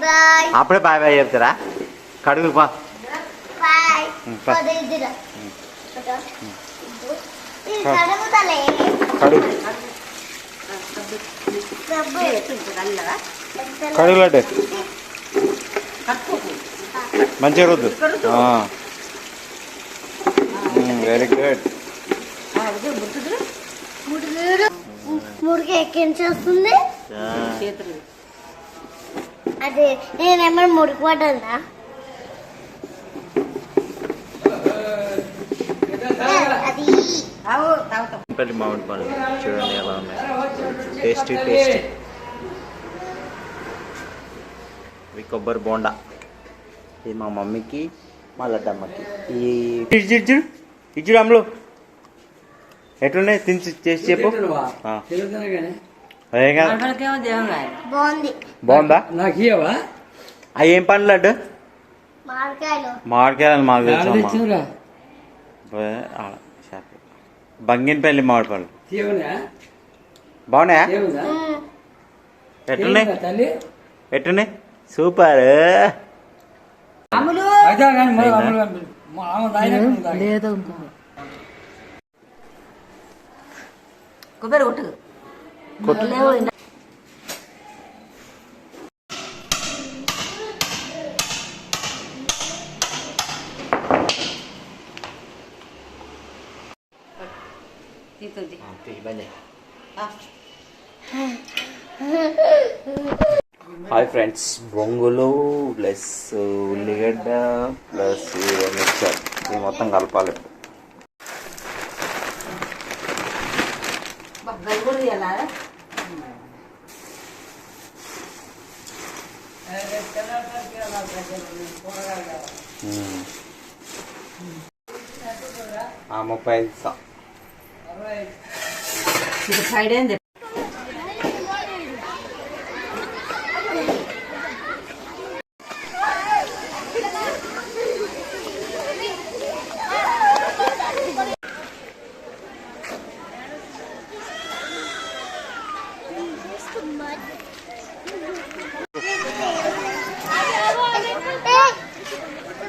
Bye. అప్పుడే bye bye చెప్తారా? కడుగు పా. కడుగు. మంచిగా రుద్దు. వెరీ గుడ్ ముడుగురు ముడికి ఎక్కించి వస్తుంది అది నేనేమో ముడికి పడ్డా అది. మామిడి పండ్లు చూడండి ఎలా ఉన్నాయి. టేస్టీ టేస్టీ ఇవి కొబ్బరి బోండా. ఇది మా మమ్మీకి మా లడ్డమ్మకి. ఈ ఇడ్జు ఇడ్జుడు అమ్ములు ఎట్లున్నాయి? తిని చేసి చెప్పు. అదేం కాదు. బాగుంది. బాగుందా? నాకు ఇవ్వవా అవి ఏం పండ్లు లడ్డు మామిడికాయలు. మాకు తెలుసు. బంగినపల్లి మామిడి పళ్ళు బాగున్నాయా? తల్లి? ఎట్లున్నాయి? సూపర్. అయితే కానీ మరి అయిందా? అమలు పంపిణీ. మా ఆమె తాగినట్టు ఉంది. కొబ్బరి కొట్టదు కొట్టు. తీతుంది హాయ్ ఫ్రెండ్స్ బొంగులు ప్లస్ ఉల్లిగడ్డ ప్లస్ మిక్చర్ ఇది మొత్తం కలపాలి బొబ్బరి కూడా. ఆ, ముప్పై ఐదు ఇస్తా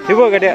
dibawa ke dia